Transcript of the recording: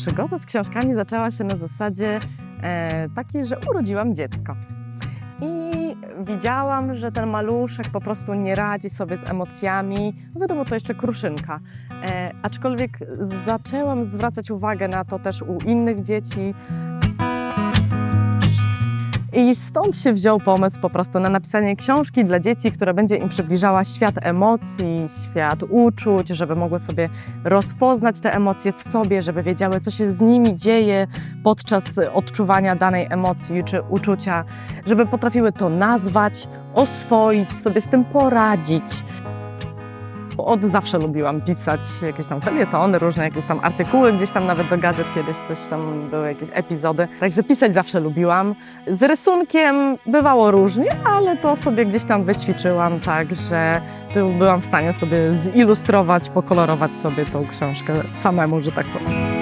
przygoda z książkami zaczęła się na zasadzie e, takiej, że urodziłam dziecko. I widziałam, że ten maluszek po prostu nie radzi sobie z emocjami. No Wiadomo, to jeszcze kruszynka. E, aczkolwiek zaczęłam zwracać uwagę na to też u innych dzieci. I stąd się wziął pomysł po prostu na napisanie książki dla dzieci, która będzie im przybliżała świat emocji, świat uczuć, żeby mogły sobie rozpoznać te emocje w sobie, żeby wiedziały, co się z nimi dzieje podczas odczuwania danej emocji czy uczucia, żeby potrafiły to nazwać, oswoić, sobie z tym poradzić. Od zawsze lubiłam pisać jakieś tam felietony, różne jakieś tam artykuły, gdzieś tam nawet do gazet kiedyś coś tam były jakieś epizody. Także pisać zawsze lubiłam. Z rysunkiem bywało różnie, ale to sobie gdzieś tam wyćwiczyłam, tak, że byłam w stanie sobie zilustrować, pokolorować sobie tą książkę samemu, że tak powiem.